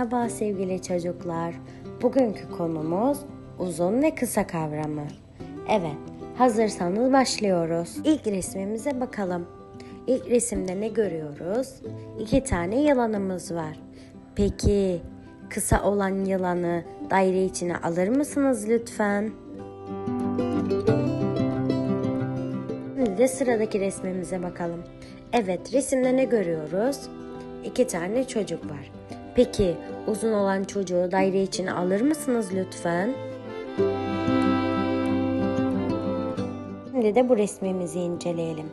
Merhaba sevgili çocuklar. Bugünkü konumuz uzun ve kısa kavramı. Evet, hazırsanız başlıyoruz. İlk resmimize bakalım. İlk resimde ne görüyoruz? İki tane yılanımız var. Peki kısa olan yılanı daire içine alır mısınız lütfen? Şimdi de sıradaki resmimize bakalım. Evet, resimde ne görüyoruz? İki tane çocuk var. Peki uzun olan çocuğu daire içine alır mısınız lütfen? Şimdi de bu resmimizi inceleyelim.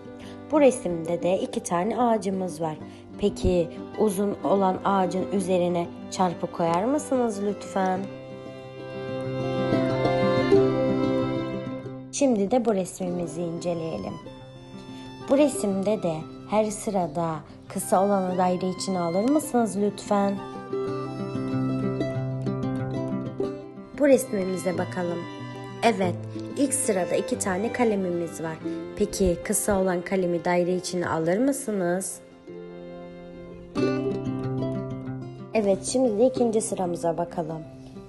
Bu resimde de iki tane ağacımız var. Peki uzun olan ağacın üzerine çarpı koyar mısınız lütfen? Şimdi de bu resmimizi inceleyelim. Bu resimde de her sırada kısa olanı daire içine alır mısınız lütfen? Bu resmimize bakalım. Evet, ilk sırada iki tane kalemimiz var. Peki kısa olan kalemi daire içine alır mısınız? Evet, şimdi de ikinci sıramıza bakalım.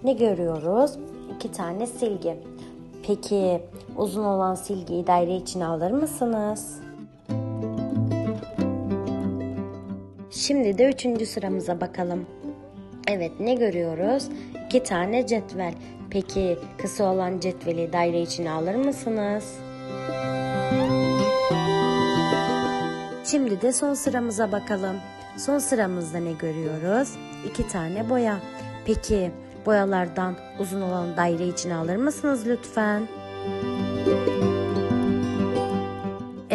Ne görüyoruz? İki tane silgi. Peki uzun olan silgiyi daire içine alır mısınız? Şimdi de üçüncü sıramıza bakalım. Evet ne görüyoruz? İki tane cetvel. Peki kısa olan cetveli daire içine alır mısınız? Şimdi de son sıramıza bakalım. Son sıramızda ne görüyoruz? İki tane boya. Peki boyalardan uzun olan daire içine alır mısınız lütfen?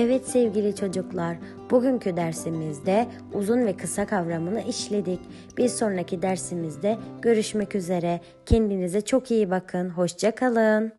Evet sevgili çocuklar, bugünkü dersimizde uzun ve kısa kavramını işledik. Bir sonraki dersimizde görüşmek üzere. Kendinize çok iyi bakın. Hoşça kalın.